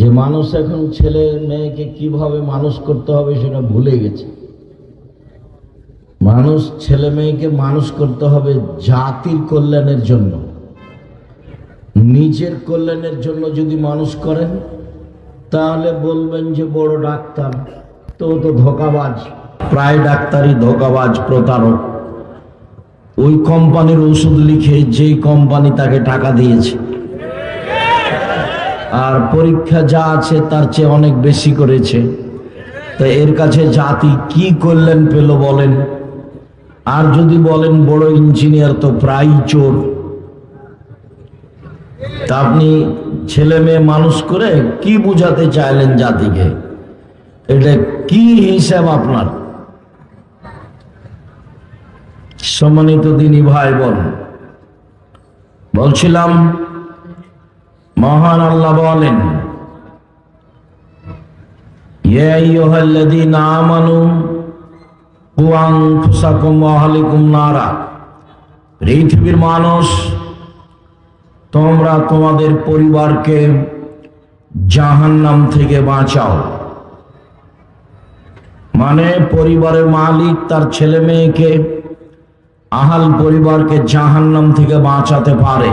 যে মানুষ এখন ছেলে মেয়েকে কীভাবে মানুষ করতে হবে সেটা ভুলে গেছে। মানুষ ছেলে মেয়েকে মানুষ করতে হবে জাতির কল্যাণের জন্য। নিজের কল্যাণের জন্য যদি মানুষ করেন, তাহলে বলবেন যে বড় ডাক্তার, তো তো ধোকাবাজ, প্রায় ডাক্তারই ধোকাবাজ, প্রতারক। ওই কোম্পানির ওষুধ লিখে যেই কোম্পানি তাকে টাকা দিয়েছে। আর পরীক্ষা যা আছে তার চেয়ে অনেক বেশি করেছে। তো এর কাছে জাতি কি করলেন পেল বলেন? আর যদি বলেন বড় ইঞ্জিনিয়ার তো প্রায় চোর। তা আপনি ছেলে মেয়ে মানুষ করে কি বুঝাতে চাইলেন জাতিকে? এটা কি হিসাব আপনার? সম্মানিত দিনী ভাই বোন, বলছিলাম মহান আল্লাহ বলেন পৃথিবীর মানুষ, তোমরা তোমাদের পরিবারকে জাহান্নাম থেকে বাঁচাও। মানে পরিবারের মালিক তার ছেলে মেয়েকে আহাল পরিবারকে জাহান্নাম থেকে বাঁচাতে পারে।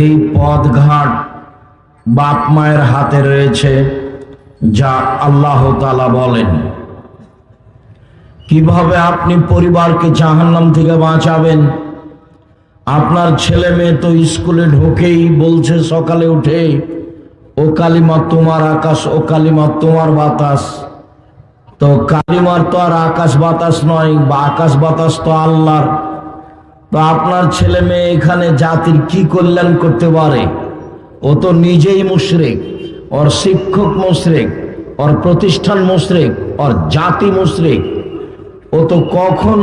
এই পথঘাট বাপ মায়ের হাতে রয়েছে, যা আল্লাহ তালা বলেন। কীভাবে আপনি পরিবারকে জাহান্নাম থেকে বাঁচাবেন? আপনার ছেলে মেয়ে তো স্কুলে ঢোকেই বলছে সকালে উঠে, ও কালিমা তোমার আকাশ, ও কালিমা তোমার বাতাস। তো কালিমার তো আর আকাশ বাতাস নয়, বা আকাশ বাতাস তো আল্লাহর। তো আপনার ছেলে মেয়ে এখানে জাতির কি কল্যাণ করতে পারে? ও তো নিজেই মুশরেক, ওর শিক্ষক মুশরেক, ওর প্রতিষ্ঠান মুশরেক, ওর জাতি মুশরেক। ও তো কখন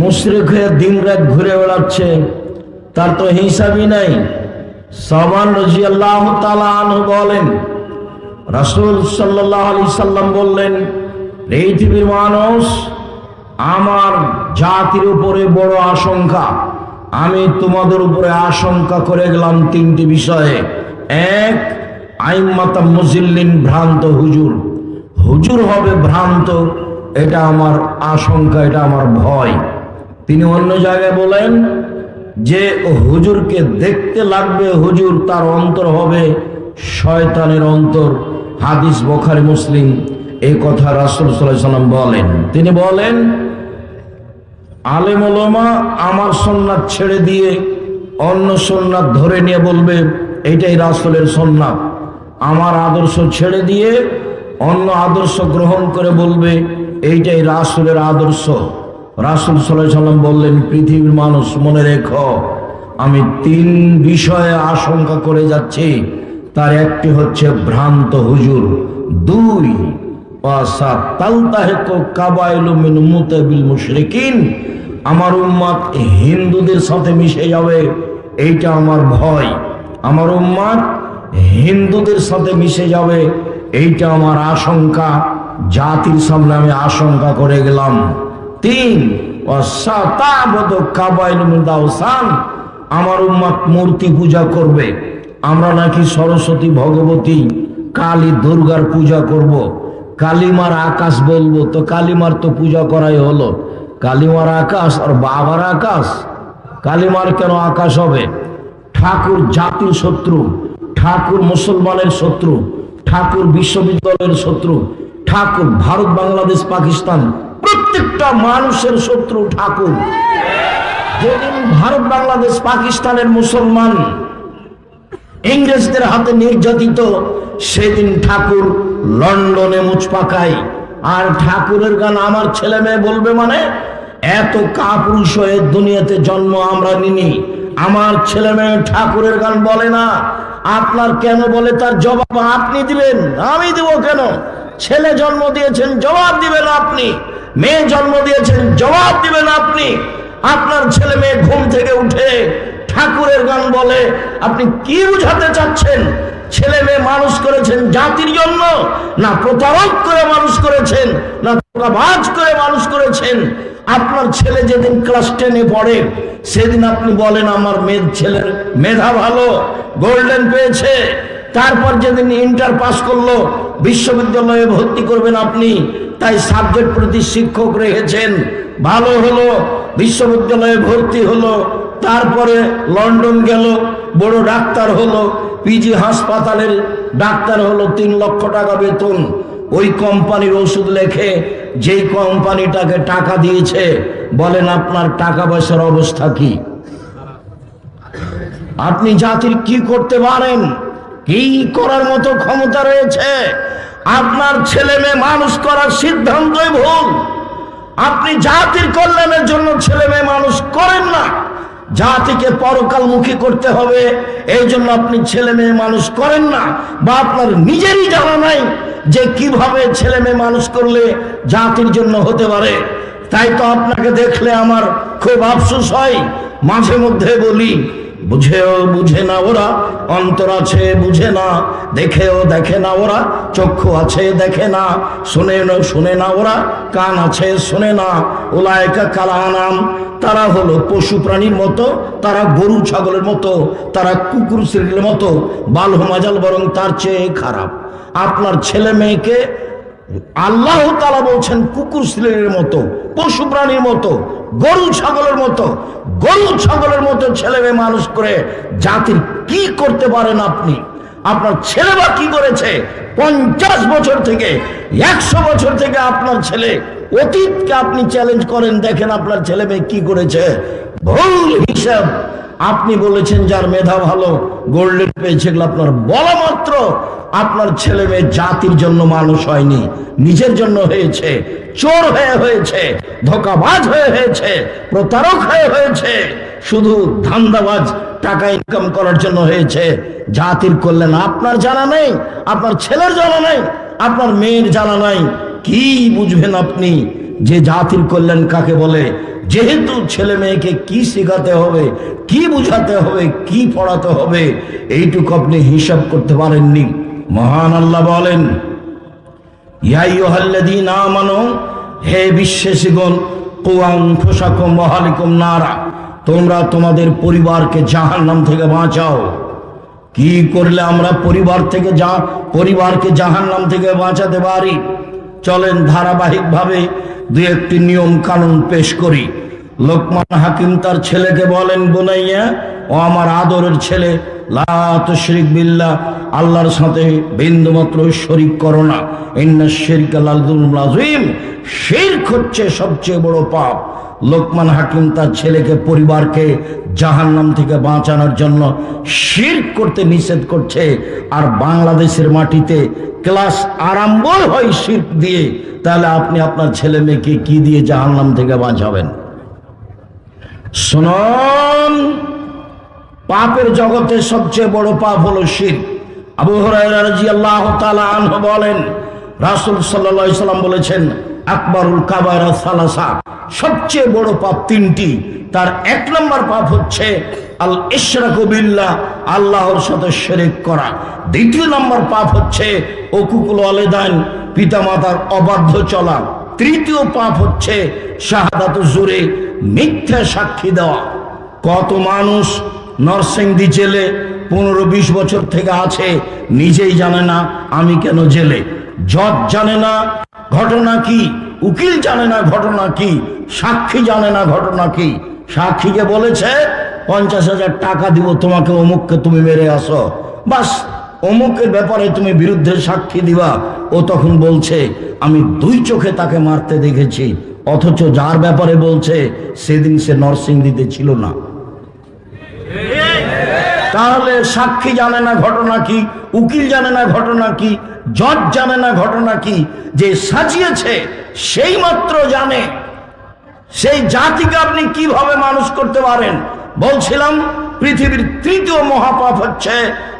মুশরেক হয়ে দিন রাত ঘুরে বেড়াচ্ছে, তার তো হিসাবই নাই। সামান রাজি আল্লাহ বলেন, রাসুল সাল্লাহ আলি সাল্লাম বললেন পৃথিবীর মানুষ আমার জাতির উপরে বড় আশঙ্কা। আমি তোমাদের উপরে আশঙ্কা করে গেলাম তিনটি বিষয়ে। এক, আইমাতা মুজিল্লিন ভ্রান্ত হুজুর। হুজুর হবে ভ্রান্ত, এটা আমার আশঙ্কা, এটা আমার ভয়। তিনি অন্য জায়গায় বলেন, যে হুজুরকে দেখতে লাগবে হুজুর, তার অন্তর হবে শয়তানের অন্তর। হাদিস বখারি, মুসলিম এই কথা রাসুল সাল্লাম বলেন। তিনি বলেন আলেম ওলমা আমার সন্ন্যাত ছেড়ে দিয়ে অন্য সন্ন্যাত ধরে নিয়ে বলবে, এইটাই রাসুলের সন্ন্যাত আমার আদর্শ ছেড়ে দিয়ে অন্য আদর্শ গ্রহণ করে বলবে, এইটাই রাসুলের আদর্শ। রাসুল সাল্লাহ সাল্লাম বললেন, পৃথিবীর মানুষ, মনে রেখো, আমি তিন বিষয়ে আশঙ্কা করে যাচ্ছি। তার একটি হচ্ছে ভ্রান্ত হুজুর, দুই আমার উম্মাদ হিন্দুদের সাথে মিশে যাবে, এইটা আমার ভয়। আমার উম্মাদ হিন্দুদের সাথে মিশে যাবে, এইটা আমার আশঙ্কা। জাতির সামনে আমি আশঙ্কা করে গেলাম। তিন আমার উম্মাদ মূর্তি পূজা করবে। আমরা নাকি সরস্বতী ভগবতী, কালী দুর্গার পূজা করব। কালিমার আকাশ বলব, তো কালিমার তো পূজা করাই হলো। কালিমার আকাশ আর বাবার আকাশ, কালিমার কেন আকাশ হবে? ঠাকুর জাতির শত্রু, ঠাকুর মুসলমানের শত্রু, ঠাকুর বিশ্ববিদ্যালয়ের শত্রু, ঠাকুর ভারত, বাংলাদেশ, পাকিস্তান, প্রত্যেকটা মানুষের শত্রু ঠাকুর। যেদিন ভারত, বাংলাদেশ, পাকিস্তানের মুসলমান ইংরেজদের হাতে নির্যাতিত, সেদিন ঠাকুর লন্ডনে মুচ পাকায়। আর ঠাকুরের গান আমার ছেলে মেয়ে বলবে মানে এত কাপুরুষ হয়ে দুনিয়াতে জন্ম আমরা নিনি। আমার ছেলে মেয়ে ঠাকুরের গান বলে না। আপনার কেন বলে তার জবাব আপনি দিবেন? আমি দিব কেন? ছেলে জন্ম দিয়েছেন, জবাব দিবেন আপনি। মেয়ে জন্ম দিয়েছেন, জবাব দিবেন আপনি। আপনার ছেলে মেয়ে ঘুম থেকে উঠে ঠাকুরের গান বলে, আপনি কি বুঝাতে চাচ্ছেন? ছেলে মেয়ে মানুষ করেছেন জাতির জন্য, না প্রতারক করে মানুষ করেছেন, না বাজ করে মানুষ করেছেন? আপনার ছেলে যেদিন ক্লাস টেনে পড়ে, সেদিন আপনি বলেন, আমার মেয়ের ছেলের মেধা ভালো গোল্ডেন পেয়েছে। তারপর যেদিন ইন্টার পাস করল, বিশ্ববিদ্যালয়ে ভর্তি করবেন আপনি, তাই সাবজেক্ট প্রতি শিক্ষক রেখেছেন। ভালো হলো, বিশ্ববিদ্যালয়ে ভর্তি হলো তারপরে লন্ডন গেল, বড় ডাক্তার হলো, পিজি হাসপাতালের ডাক্তার হলো, তিন লক্ষ টাকা বেতন। ওই কোম্পানির ওষুধ লেখে, যেই কোম্পানিটাকে টাকা দিয়েছে, বলেন আপনার টাকা পয়সার অবস্থা কি? আপনি জাতির কি করতে পারেন? কি করার মতো ক্ষমতা রয়েছে? আপনার ছেলে মেয়ে মানুষ করার সিদ্ধান্তই ভুল। আপনি জাতির কল্যাণের জন্য ছেলে মেয়ে মানুষ করেন জাতিকে পরকালমুখী করতে হবে। এই জন্য আপনি ছেলে মেয়ে মানুষ করেন না, বা আপনার নিজেরই জানা নাই যে কীভাবে ছেলে মেয়ে মানুষ করলে জাতির জন্য হতে পারে। তাই তো আপনাকে দেখলে আমার খুব আফসোস হয়। মাঝে মধ্যে বলি বুঝেও বুঝে না ওরা, অন্তর আছে বুঝে না, দেখেও দেখে না ওরা, চক্ষু আছে দেখে না শুনে শুনে না ওরা, কান আছে শুনে না ওলায়কা কালানাম তারা হলো পশু প্রাণীর মতো, তারা গরু ছাগলের মতো, তারা কুকুর শ্রেণির মতো বাল মাজাল বরং তার চেয়ে খারাপ। আপনার ছেলে মেয়েকে আল্লাহ তালা বলছেন কুকুর শ্রেণির মতো, পশু প্রাণীর মতো, গরু ছাগলের মতো, গরু ছাগলের মতো ছেলে মেয়ে মানুষ করে জাতির কি করতে পারেন আপনি? আপনার ছেলে বা কি করেছে? পঞ্চাশ বছর থেকে, একশো বছর থেকে আপনার ছেলে অতীতকে আপনি চ্যালেঞ্জ করেন, দেখেন আপনার ছেলে মেয়ে কি করেছে। ভুল হিসাব আপনি বলেছেন, যার মেধা ভালো গোল্ডেন পেয়েছে এগুলো আপনার বলা মাত্র। আপনার ছেলে মেয়ে জাতির জন্য মানুষ হয়নি, নিজের জন্য হয়েছে, চোর হয়ে হয়েছে, ধোকাবাজ হয়ে হয়েছে, প্রতারক হয়ে হয়েছে, শুধু ধান্দাবাজ টাকা ইনকাম করার জন্য হয়েছে। জাতির কল্যাণ আপনার জানা নেই, আপনার ছেলের জানা নেই, আপনার মেয়ের জানা নাই। কি বুঝবেন আপনি? যে জাতির কল্যাণ কাকে বলে? যেহেতু ছেলে মেয়েকে কি শেখাতে হবে, কি বুঝাতে হবে, কি পড়াতে হবে, এইটুকু আপনি হিসাব করতে পারেননি। মহান আল্লাহ বলেন ইয়াইয়ুহাল্লাযীন আমানু, হে বিশ্বাসীগণ কুয়াং ফুসাকুম ওয়াহালিকুম নারা, তোমরা তোমাদের পরিবারকে জাহান্নাম থেকে বাঁচাও। কি করলে আমরা পরিবার থেকে যা পরিবারকে জাহান্নাম থেকে বাঁচাতে পারি? চলেন ধারাবাহিকভাবে দু একটি নিয়ম কানুন পেশ করি। লোকমান হাকিম তার ছেলেকে বলেন, বোনাইয়া, ও আমার আদরের ছেলে, লা তুশরিক বিল্লাহ, আল্লাহর সাথে বিন্দুমাত্র শরিক করোনা ইন্না শিরকা শির্ক শিরক হচ্ছে সবচেয়ে বড় পাপ। লোকমান হাকিম তার ছেলেকে, পরিবারকে জাহান্নাম থেকে বাঁচানোর জন্য শিরক করতে নিষেধ করছে আর বাংলাদেশের মাটিতে ক্লাস আরম্ভ হয় শিরক দিয়ে। তাহলে আপনি আপনার ছেলে মেয়েকে কি দিয়ে জাহান্নাম থেকে বাঁচাবেন? শুনুন, পাপের জগতে সবচেয়ে বড় পাপ হলো শির আবু তাআলা আনহু বলেন, রাসুল সাল্লাম বলেছেন আকবরুল কাবায়রা সালাসা। সবচেয়ে বড় পাপ তিনটি। তার এক নম্বর পাপ হচ্ছে আল ইশরাকু বিল্লাহ, আল্লাহর সাথে শিরক করা। দ্বিতীয় নম্বর পাপ হচ্ছে ওকুকুল আলেদান পিতামাতার অবাধ্য চলা। তৃতীয় পাপ হচ্ছে শাহাদাত জুরে, মিথ্যা সাক্ষী দেওয়া। কত মানুষ নরসিংদী জেলে পনেরো বিশ বছর থেকে আছে, নিজেই জানে না আমি কেন জেলে। জজ জানে না, ঘটনা কি? উকিল জানে না, ঘটনা কি? সাক্ষী জানে না, ঘটনা কি? সাক্ষীকে বলেছে, পঞ্চাশ হাজার টাকা দিব তোমাকে, অমুককে তুমি মেরে আসো। বাস, অমুকের ব্যাপারে তুমি বিরুদ্ধে সাক্ষী দিবা। ও তখন বলছে, আমি দুই চোখে তাকে মারতে দেখেছি, অথচ যার ব্যাপারে বলছে, সেদিন সে নরসিংদীতে ছিল না। তাহলে সাক্ষী জানে না ঘটনা কি, উকিল জানে না ঘটনা কি, জজ জানে না ঘটনা কি, যে সাজিয়েছে সেই মাত্র জানে। সেই জাতিকে আপনি কীভাবে মানুষ করতে পারেন? বলছিলাম, পৃথিবীর তৃতীয় মহাপাপ হচ্ছে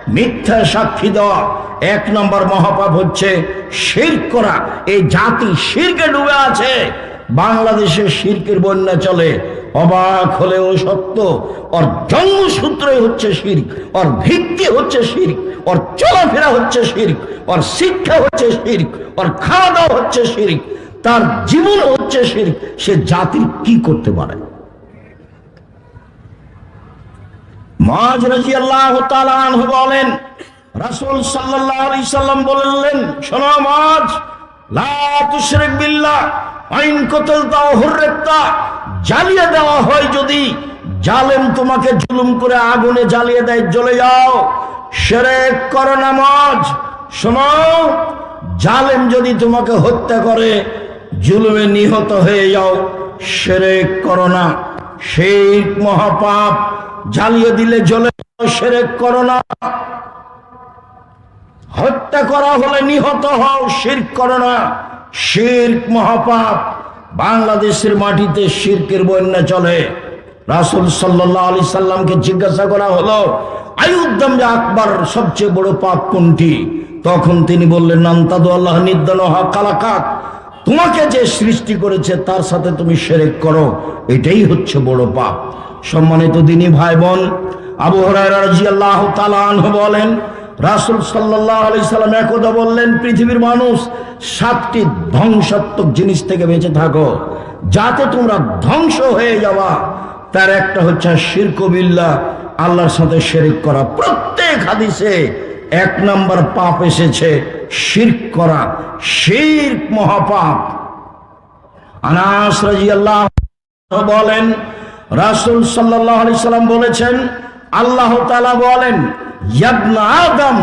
মিথ্যা সাক্ষী দেওয়া। এক নম্বর মহাপাপ হচ্ছে শির করা। এই জাতি শিরকে ডুবে আছে। বাংলাদেশে শিরকের বন্যা চলে। অবাক হলেও সত্য, ওর জন্মসূত্রই হচ্ছে শির্ক, ওর ভিত্তি হচ্ছে শির্ক, ওর চলাফেরা হচ্ছে শির্ক, ওর শিক্ষা হচ্ছে শির্ক, ওর খাওয়া দাওয়া হচ্ছে শির্ক, তার জীবন হচ্ছে শির্ক, সে জাতির কি করতে পারে? মাঝ বলেন, রাসুল আলাইহি সাল্লাম বললেন, শোনো মাজ লা তুশরিক বিল্লাহ, আইন কতলতা হুররাতা জ্বালিয়ে দেওয়া হয় যদি জালেম তোমাকে জুলুম করে আগুনে জ্বালিয়ে দেয়, জ্বলে যাও। শিরক করো না মাজ শোনো, জালেম যদি তোমাকে হত্যা করে, জুলুমে নিহত হয়ে যাও শিরক করো না। সেই মহাপাপ জ্বালিয়ে দিলে জ্বলে যাও শিরক করো না। হত্যা করা হলে নিহত হও, শির্ক করো না। শির্ক মহাপাপ। বাংলাদেশের মাটিতে শিরকের বন্যা চলে। রাসুল সাল্লাহ আলি সাল্লামকে জিজ্ঞাসা করা হলো আয়ুদ্দাম আকবর সবচেয়ে বড় পাপ কোনটি? তখন তিনি বললেন নান্তাদু আল্লাহ নিদ্দান কালাকাত। তোমাকে যে সৃষ্টি করেছে তার সাথে তুমি সেরেক করো। এটাই হচ্ছে বড় পাপ। সম্মানিত দিনী ভাই বোন, আবু হরাইরা রাদিয়াল্লাহু তাআলা আনহু বলেন রাসূল সাল্লাম একদা বললেন, পৃথিবীর মানুষ সাতটি ধ্বংসাত্মক জিনিস থেকে বেঁচে থাকো। যাতে তোমরা ধ্বংস হয়ে যাওয়া। তার একটা হচ্ছে শিরক বিল্লাহ, আল্লাহর সাথে শিরক করা। প্রত্যেক হাদিসে এক নম্বর পাপ এসেছে, শিরক করা। শিরক মহাপাপ। আনাস রাজি আল্লাহ বলেন, রাসূল সাল্লাল্লাহু আলাইহি সাল্লাম বলেছেন আল্লাহ বলেন আদম,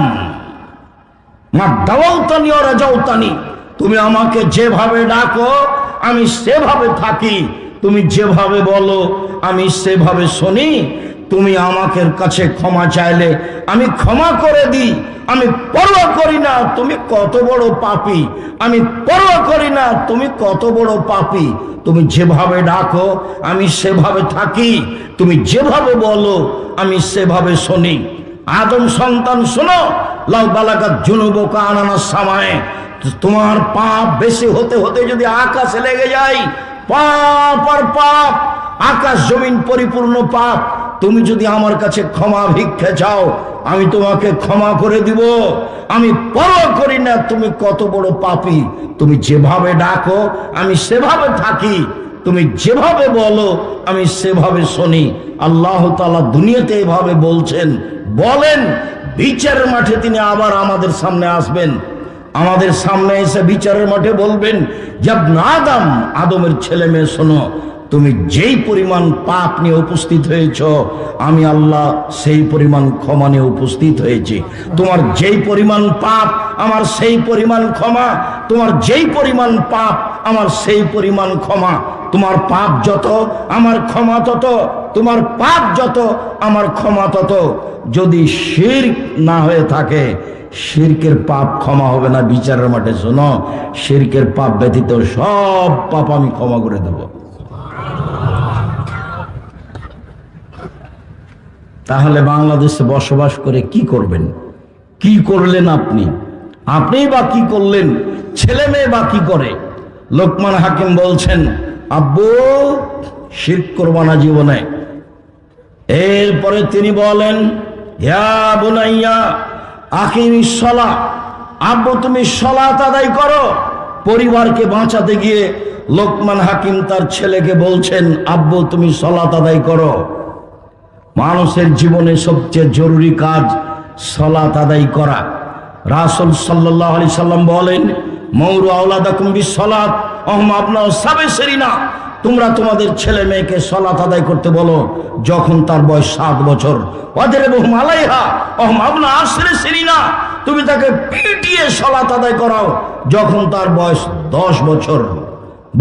মা দাওয়াতানি ও রাজাউতানি, তুমি আমাকে যেভাবে ডাকো, আমি সেভাবে থাকি। তুমি যেভাবে বলো, আমি সেভাবে শুনি। তুমি আমাকে কাছে ক্ষমা চাইলে আমি ক্ষমা করে দিই। আমি পরোয়া করি না, তুমি কত বড় পাপী। আমি পরোয়া করি না, তুমি কত বড় পাপী। তুমি যেভাবে ডাকো, আমি সেভাবে থাকি। তুমি যেভাবে বলো আমি সেভাবে শুনি। আদম সন্তান শোনো, লাউ বালাকাত জুনুবকা আনানার সামায়। তোমার পাপ বেশি হতে হতে যদি আকাশে লেগে যায়, পাপ আর পাপ, আকাশ জমিন পরিপূর্ণ পাপ, তুমি যদি আমার কাছে ক্ষমা ভিক্ষা চাও, আমি তোমাকে ক্ষমা করে দিব। আমি পরোয়া করি না, তুমি কত বড় পাপী। তুমি যেভাবে ডাকো, আমি সেভাবে থাকি। তুমি যেভাবে বলো, আমি সেভাবে শুনি। আল্লাহ তালা দুনিয়াতে এভাবে বলছেন। বলেন, বিচারের মাঠে তিনি আবার আমাদের সামনে আসবেন। আমাদের সামনে এসে বিচারের মাঠে বলবেন যাব না আদম, আদমের ছেলে মেয়ে, শোনো, তুমি যেই পরিমাণ পাপ নিয়ে উপস্থিত হয়েছ, আমি আল্লাহ সেই পরিমাণ ক্ষমা নিয়ে উপস্থিত হয়েছি। তোমার যেই পরিমাণ পাপ, আমার সেই পরিমাণ ক্ষমা। তোমার যেই পরিমাণ পাপ, আমার সেই পরিমাণ ক্ষমা। তোমার পাপ যত, আমার ক্ষমা তত, তোমার পাপ যত, আমার ক্ষমা তত। যদি শির না হয়ে থাকে, শিরকের পাপ ক্ষমা হবে না বিচারের মাঠে, শোনো। শিরকের পাপ ব্যতীত সব পাপ আমি ক্ষমা করে দেব। তাহলে বাংলাদেশে বসবাস করে কি করবেন? কি করলেন আপনি? আপনি বা কি করলেন? ছেলে মেয়ে বা কি করে? লোকমান হাকিম বলছেন আব্বু, শির করবানা জীবনে। এরপরে তিনি বলেন, ইয়া বুনাইয়া আকিমি সলা আব্বু তুমি সলাত আদায় করো। পরিবারকে বাঁচাতে গিয়ে লোকমান হাকিম তার ছেলেকে বলছেন, আব্বু, তুমি সলাত আদায় করো। মানুষের জীবনে সবচেয়ে জরুরি কাজ সলাত আদায় করা। রাসুল সাল্লাহ আলি সাল্লাম বলেন মৌর আউলাদাকুম বিসলাত অহম আপনার সাবে সেরিনা তোমরা তোমাদের ছেলে মেয়েকে সলাত আদায় করতে বলো, যখন তার বয়স সাত বছর। ওদের বহুম আলাইহা। অহম আপনার আসরে সেরিনা তুমি তাকে পিটিয়ে সলাত আদায় করাও, যখন তার বয়স দশ বছর।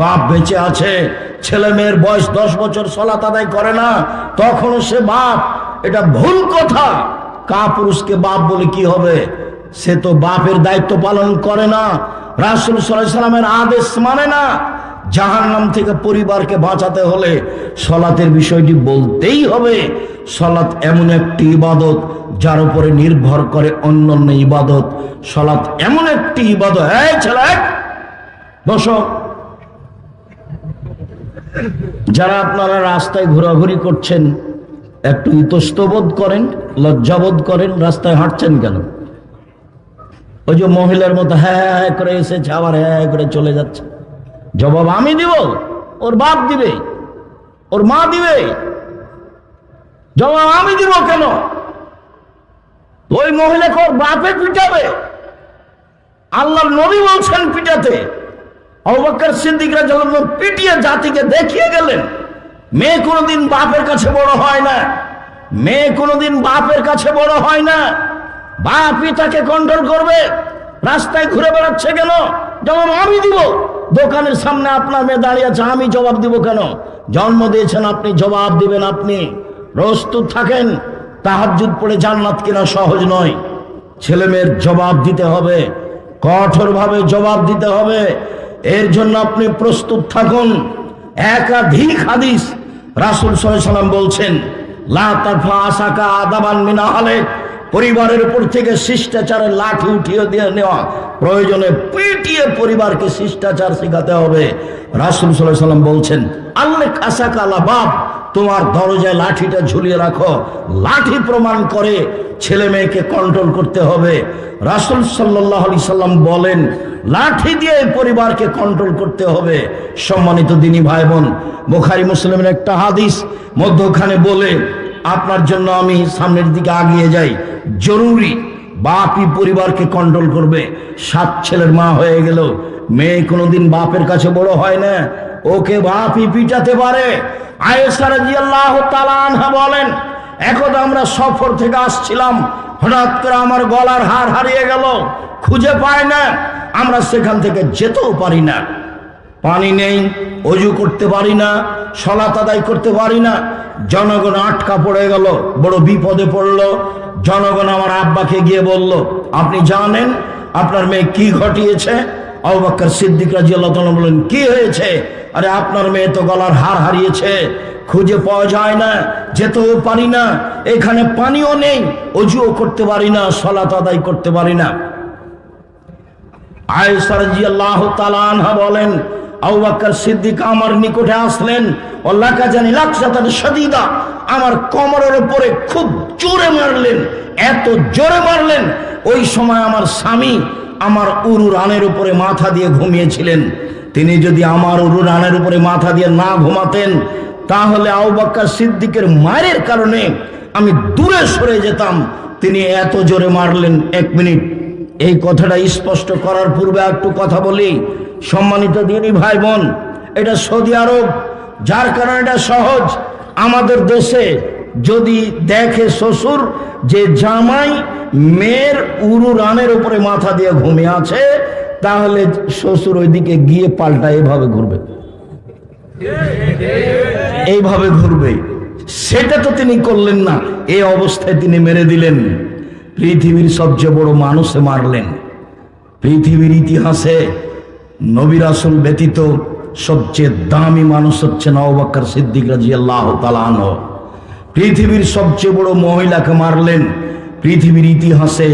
বাপ বেঁচে আছে, ছেলে মেয়ের বয়স দশ বছর সলাত আদায় করে না, তখনও সে বাপ। এটা ভুল কথা। কা পুরুষকে বাপ বলে কি হবে? সে তো বাপের দায়িত্ব পালন করে না। রাসুল সাল্লামের আদেশ মানে না জাহান নাম থেকে পরিবারকে বাঁচাতে হলে সলাতের বিষয়টি বলতেই হবে। সলাৎ এমন একটি ইবাদত যার উপরে নির্ভর করে অন্যান্য ইবাদত। সলাৎ এমন একটি ইবাদত হ্যাঁ ছেলে, বসো। যারা আপনারা রাস্তায় ঘোরাঘুরি করছেন, একটু ইতস্তবোধ করেন, লজ্জাবোধ করেন, রাস্তায় হাঁটছেন কেন? ওই যে মহিলার মতো হ্যাঁ হ্যাঁ করে এসেছে, আবার হ্যাঁ করে চলে যাচ্ছে। জবাব আমি দিব, ওর বাপ দিবে, ওর মা দিবে। জবাব আমি দিব কেন? ওই মহিলাকে ওর বাপে পিটাবে। আল্লাহর নবী বলছেন পিটাতে। অবাক্কার সিদ্দিকরা যখন পিটিয়ে জাতিকে দেখিয়ে গেলেন, মেয়ে কোনোদিন বাপের কাছে বড় হয় না। মেয়ে কোনোদিন বাপের কাছে বড় হয় না। বাপই তাকে কন্ট্রোল করবে, রাস্তায় ঘুরে বেড়াচ্ছে কেন? জবাব আমি দিব। দোকানের সামনে আপনার মেয়ে দাঁড়িয়ে আছে, আমি জবাব দিব কেন? জন্ম দিয়েছেন আপনি, জবাব দিবেন আপনি। প্রস্তুত থাকেন, তাহাজ্জুদ পড়ে জান্নাত কিনা সহজ নয়। ছেলে মেয়ের জবাব দিতে হবে, কঠোরভাবে জবাব দিতে হবে। এর জন্য আপনি প্রস্তুত থাকুন। একাধিক হাদিস রাসুল সাল্লাম বলছেন, লা তারফা আসাকা আদাবান মিনা হলে পরিবারের উপর থেকে শিষ্টাচারের লাঠি উঠিয়ে দিয়ে নেওয়া প্রয়োজনে পিটিয়ে পরিবারকে শিষ্টাচার শেখাতে হবে। রাসুল সাল্লাম বলছেন আল্লেখ আসাকা আলা বাপ, তোমার দরজায় লাঠিটা ঝুলিয়ে রাখো। লাঠি প্রমাণ করে ছেলে মেয়েকে কন্ট্রোল করতে হবে। রাসুল সাল্লাহ আলি সাল্লাম বলেন, লাঠি দিয়ে পরিবারকে কন্ট্রোল করতে হবে। সম্মানিত দিনী ভাই বোন বোখারি মুসলিমের একটা হাদিস, মধ্যখানে বলে, আপনার জন্য আমি সামনের দিকে আগিয়ে যাই। জরুরি। বাপই পরিবারকে কন্ট্রোল করবে। সাত ছেলের মা হয়ে গেল। মেয়ে কোনোদিন বাপের কাছে বড় হয় না। ওকে বাপই পিটাতে পারে। বলেন, একদা আমরা সফর থেকে আসছিলাম, হঠাৎ করে আমার গলার হার হারিয়ে গেল। খুঁজে পায় না। আমরা সেখান থেকে যেতেও পারি না। পানি নেই, অজু করতে পারি না সলাত আদায় করতে পারি না। জনগণ আটকা পড়ে গেল, বড় বিপদে পড়ল। জনগণ আমার আব্বাকে গিয়ে বলল, আপনি জানেন আপনার মেয়ে কি ঘটিয়েছে? অবাক্কর সিদ্দিক রাজি আল্লাহ বলেন কি হয়েছে? আরে, আপনার মেয়ে তো গলার হার হারিয়েছে, খুঁজে পাওয়া যায় না, যেতেও পারি না, এখানে পানিও নেই, অজুও করতে পারি না, সলাত আদায় করতে পারি না। আয়েসারজি আল্লাহ তালানহা বলেন আউবাক্কর সিদ্দিক আমার নিকটে আসলেন। অল্লাহকা জানি লাকসাতার সদিদা আমার কমরের উপরে খুব জোরে মারলেন। এত জোরে মারলেন, ওই সময় আমার স্বামী আমার উরু রানের উপরে মাথা দিয়ে ঘুমিয়েছিলেন। তিনি যদি আমার উরু রানের উপরে মাথা দিয়ে না ঘুমাতেন, তাহলে আউবাক্কর সিদ্দিকের মায়ের কারণে আমি দূরে সরে যেতাম। তিনি এত জোরে মারলেন, এক মিনিট এই কথাটা স্পষ্ট করার পূর্বে একটু কথা বলি। সম্মানিত দিনী ভাই বোন, এটা সৌদি আরব, যার কারণে এটা সহজ। আমাদের দেশে যদি দেখে শ্বশুর যে জামাই মেয়ের উরু রানের উপরে মাথা দিয়ে ঘুমিয়ে আছে, তাহলে শ্বশুর ওইদিকে গিয়ে পাল্টা এভাবে ঘুরবে। এইভাবে ঘুরবে। সেটা তো তিনি করলেন না, এই অবস্থায় তিনি মেরে দিলেন। পৃথিবীর সবচেয়ে বড় মানুষে মারলেন। পৃথিবীর ইতিহাসে নবীর আসল ব্যতীত সবচেয়ে দামি মানুষ হচ্ছে নবাক্কার সিদ্দিক রাজি আল্লাহ তালান পৃথিবীর সবচেয়ে বড় মহিলাকে মারলেন। পৃথিবীর ইতিহাসে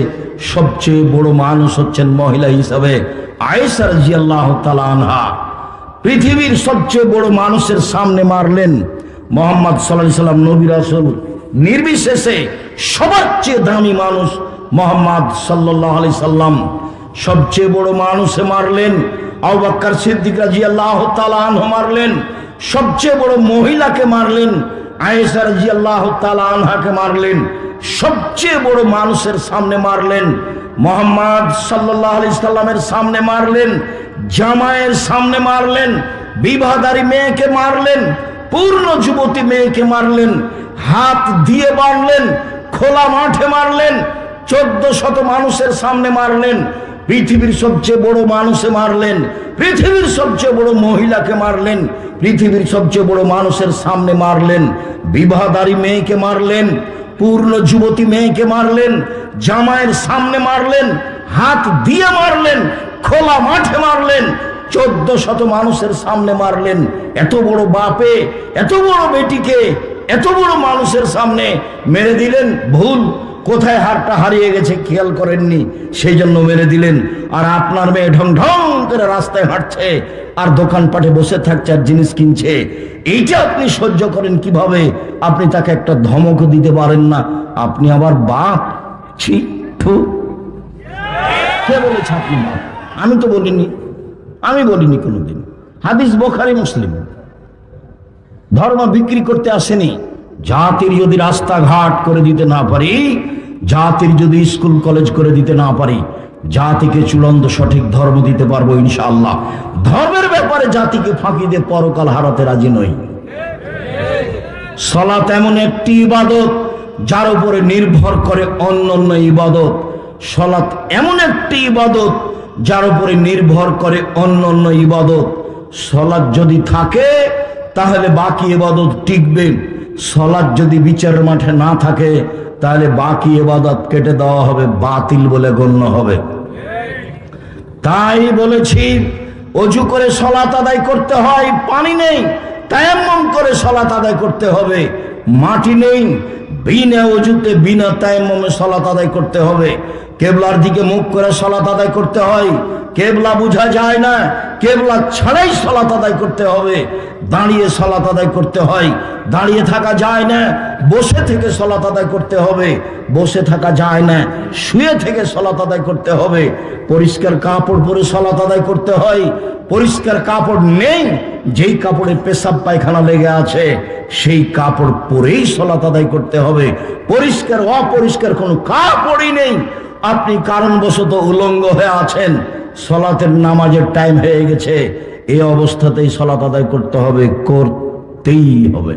সবচেয়ে বড় মানুষ হচ্ছেন মহিলা হিসাবে আয়েসা রাজি আল্লাহ তালানহা পৃথিবীর সবচেয়ে বড় মানুষের সামনে মারলেন মোহাম্মদ সাল্লাহ সাল্লাম নবী রাসুল নির্বিশেষে সবার চেয়ে দামি মানুষ মোহাম্মদ সাল্লাহ আলি সাল্লাম। সবচেয়ে বড় মানুষে মারলেন আবাক্কার সিদ্দিক রাজি আল্লাহ তালাহ মারলেন, সবচেয়ে বড় মহিলাকে মারলেন আয়েসা রাজি আল্লাহ তালাহাকে মারলেন, সবচেয়ে বড় মানুষের সামনে মারলেন, মোহাম্মদ সাল্লাহ সাল্লামের সামনে মারলেন জামায়ের সামনে মারলেন, বিবাহদারী মেয়েকে মারলেন, পূর্ণ যুবতী মেয়েকে মারলেন হাত দিয়ে মারলেন, খোলা মাঠে মারলেন, চোদ্দ শত মানুষের সামনে মারলেন, পৃথিবীর সবচেয়ে বড় মানুষে মারলেন, পৃথিবীর সবচেয়ে বড় মহিলাকে মারলেন, পৃথিবীর সবচেয়ে বড় মানুষের সামনে মারলেন, বিবাহদারী মেয়েকে মারলেন, পূর্ণ যুবতী মেয়েকে মারলেন, জামাইয়ের সামনে মারলেন, হাত দিয়ে মারলেন, খোলা মাঠে মারলেন, চোদ্দ শত মানুষের সামনে মারলেন, এত বড় বাপে, এত বড় বেটিকে এত বড় মানুষের সামনে মেরে দিলেন, ভুল। কোথায় হারটা হারিয়ে গেছে খেয়াল করেননি, সেই জন্য মেরে দিলেন। আর আপনার মেয়ে ঢং ঢং করে রাস্তায় হাঁটছে, আর দোকানপাটে বসে থাকছে আর জিনিস কিনছে। এইটা আপনি সহ্য করেন কীভাবে? আপনি তাকে একটা ধমক দিতে পারেন না। আপনি আবার বাপ, ছি কে বলেছে আপনি বাপ আমি তো বলিনি। আমি বলিনি কোনোদিন। হাদিস বোখারি, মুসলিম। ধর্ম বিক্রি করতে আসেনি। জাতির যদি রাস্তাঘাট করে দিতে না পারি, জাতির যদি স্কুল, কলেজ করে দিতে না পারি, জাতিকে চূড়ান্ত সঠিক ধর্ম দিতে পারব ইনশাআল্লাহ। ধর্মের ব্যাপারে জাতিকে ফাঁকি দিয়ে পরকাল হারাতে রাজি নই। সলাত এমন একটি ইবাদত, যার উপরে নির্ভর করে অন্য অন্য ইবাদত। সলাত এমন একটি ইবাদত, যার উপরে নির্ভর করে অন্য অন্য ইবাদত। সলাৎ যদি থাকে তাহলে বাকি এবাদত টিকবে। সলাৎ যদি বিচারের মাঠে না থাকে, তাহলে বাকি এবাদত কেটে দেওয়া হবে, বাতিল বলে গণ্য হবে। তাই বলেছি, অজু করে সলাত আদায় করতে হয়, পানি নেই, তায়াম্মম করে সলাত আদায় করতে হবে, মাটি নেই, বিনা অজুতে, বিনা তায়াম্মমে সলাত আদায় করতে হবে। কেবলার দিকে মুখ করে সলাত আদায় করতে হয়। কেবলা বোঝা যায় না, কেবলা ছাড়াই সলাত আদায় করতে হবে। দাঁড়িয়ে সলাত আদায় করতে হয়। দাঁড়িয়ে থাকা যায় না, বসে থেকে সলাত আদায় করতে হবে। বসে থাকা যায় না, শুয়ে থেকে সলাত আদায় করতে হবে। পরিষ্কার কাপড় পরে সলাত আদায় করতে হয়। পরিষ্কার কাপড় নেই, যেই কাপড়ে পেশাব পায়খানা লেগে আছে, সেই কাপড় পরেই সলাত আদায় করতে হবে। পরিষ্কার, অপরিষ্কার কোনো কাপড়ই নেই। আপনি কারণবশত উলঙ্গ হয়ে আছেন। সলাতের নামাজের টাইম হয়ে গেছে। এই অবস্থাতেই সলাত আদায় করতে হবে, করতেই হবে।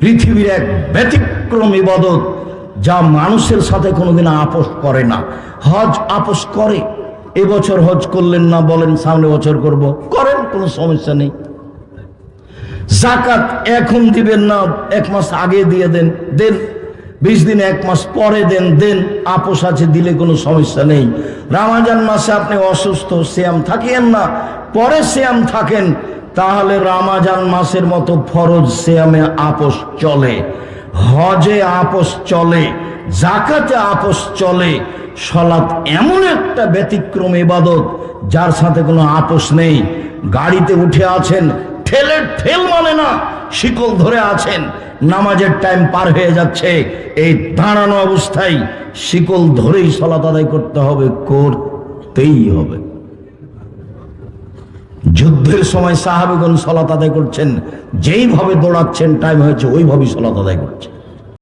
পৃথিবীর এক ব্যতিক্রম ইবাদত যা মানুষের সাথে কোনোদিন আপোষ করে না। হজ আপোষ করে। এবছর হজ করলেন না বলেন, সামনে বছর করব। করেন, কোনো সমস্যা নেই। জাকাত এখন দিবেন না, এক মাস আগে দিয়ে দেন দেন। বিশ দিন, এক মাস পরে দেন দেন, আপোষ আছে, দিলে কোনো সমস্যা নেই। রামাজান মাসে আপনি অসুস্থ শ্যাম থাকিয়েন না, পরে শ্যাম থাকেন, তাহলে রামাজান মাসের মতো ফরজ শ্যামে আপোষ চলে, হজে আপোষ চলে জাকাতে আপোষ চলে, সলাৎ এমন একটা ব্যতিক্রম ইবাদত যার সাথে কোনো আপোষ নেই। গাড়িতে উঠে আছেন ঠেলে ঠেল মানে না, শিকল ধরে আছেন। নামাজের টাইম পার হয়ে যাচ্ছে। এই দাঁড়ানো অবস্থায় শিকল ধরেই সলাত আদায় করতে হবে, করতেই হবে। যুদ্ধের সময় সাহাবিগণ সলাত আদায় করছেন, যেইভাবে দৌড়াচ্ছেন টাইম হয়েছে ওইভাবেই সলাত আদায় করছে